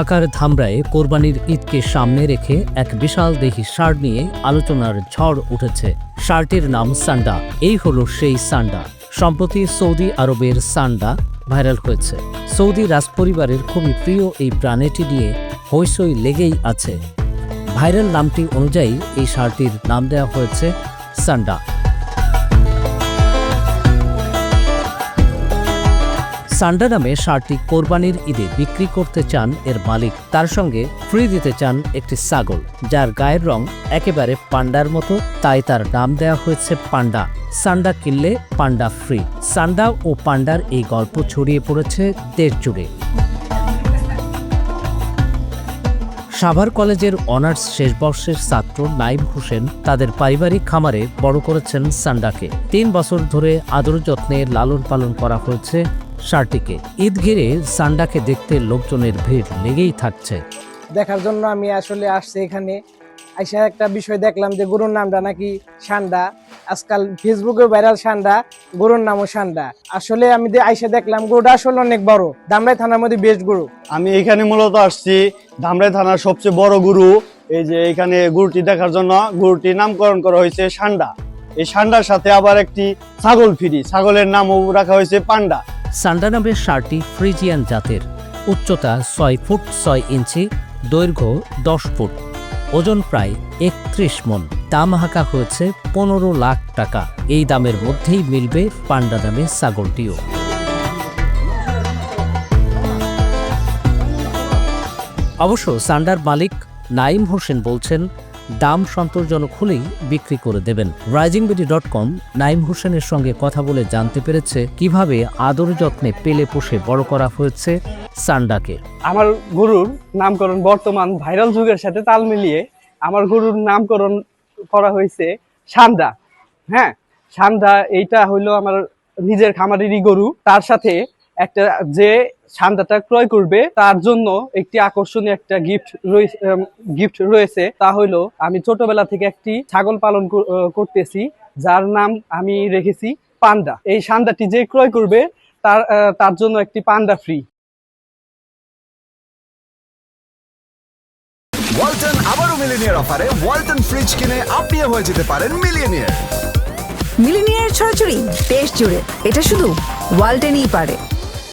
ঢাকার ধামরায় কোরবানির ঈদকে সামনে রেখে এক বিশাল দেহি ষাঁড় নিয়ে আলোচনার ঝড় উঠেছে। ষাঁড়টির নাম সান্ডা। এই হলো সেই সান্ডা। সম্প্রতি সৌদি আরবের সান্ডা ভাইরাল হয়েছে। সৌদি রাজপরিবারের খুবই প্রিয় এই প্রাণীটি নিয়ে হইসই লেগেই আছে। ভাইরাল নামটি অনুযায়ী এই ষাঁড়টির নাম দেওয়া হয়েছে সান্ডা। সান্ডা নামে সারটি কোরবানির ঈদে বিক্রি করতে চান এর মালিক। তার সঙ্গে ফ্রি দিতে চান একটি ছাগল, যার গায়ের রং একেবারে পান্ডার মতো, তাই তার নাম দেওয়া হয়েছে পান্ডা। সান্ডা কিনলে পান্ডা ফ্রি। সান্ডা ও পান্ডার এই গল্প ছড়িয়ে পড়েছে দেশ জুড়ে। সাভার কলেজের অনার্স শেষ বর্ষের ছাত্র নাইম হোসেন তাদের পারিবারিক খামারে বড় করেছেন সান্ডাকে। তিন বছর ধরে আদর যত্নে লালন পালন করা হয়েছে ষাঁড়টিকে ঈদ ঘিরে সান্ডাকে দেখতে লোকজনের ভিড় লেগেই থাকছে। দেখার জন্য আমি আসলে আসছি এখানে। আইসা একটা বিষয় দেখলাম যে গরুর নামটা নাকি সান্ডা। আজকাল ফেসবুকে ভাইরাল সান্ডা গরুর নামও সান্ডা। আসলে আমি যে আইসা দেখলাম গরুটা আসলে অনেক বড়। দামরাই থানার মধ্যে বেস্ট গরু। আমি এখানে মূলত আসছি ধামরাই থানার সবচেয়ে বড় গুরু। এই যে এখানে গরুটি দেখার জন্য গরুটির নামকরণ করা হয়েছে সান্ডা। এই সান্ডার সাথে আবার একটি ছাগল ফিরি। ছাগলের নামও রাখা হয়েছে পান্ডা। সান্ডা নামের ষাঁড়টি ফ্রিজিয়ান জাতের। উচ্চতা ছয় ফুট ছয় ইঞ্চি, দৈর্ঘ্য দশ ফুট। ওজন প্রায় একত্রিশ মন। দাম হাঁকা হয়েছে পনেরো লাখ টাকা। এই দামের মধ্যেই মিলবে পান্ডা নামে ছাগলটিও। অবশ্য সান্ডার মালিক নাইম হোসেন বলছেন দাম সন্তোষজনক হলেই বিক্রি করে দেবেন। Rising BD dot com Naim হোসেনের সঙ্গে কথা বলে জানতে পেরেছে কীভাবে আদর যত্নে পেলে পুষে বড় করা হয়েছে সান্ডাকে। আমার গরুর নামকরণ বর্তমান ভাইরাল যুগের সাথে তাল মিলিয়ে আমার গরুর নামকরণ করা হয়েছে সান্দা হ্যাঁ সান্দা এইটা হইল আমার নিজের খামারেরই গরু। তার সাথে একটা যে সান্দাটা ক্রয় করবে তার জন্য একটি আকর্ষণীয় একটা গিফট গিফট রয়েছে। তা হইল আমি ছোটবেলা থেকে একটি ছাগল পালন করতেছি যার নাম আমি রেখেছি পান্ডা। এই সান্দাটি যে ক্রয় করবে তার তার জন্য একটি পান্ডা ফ্রি ওয়ালটন আবারও মিলিনিয়ার অফারে ওয়ালটন ফ্রিজ কিনে আপনিও হয়ে যেতে পারেন মিলিয়নিয়ার মিলিনিয়ার ছড়াছড়ি দেশ জুড়ে এটা শুধু ওয়ালটেনই পারে।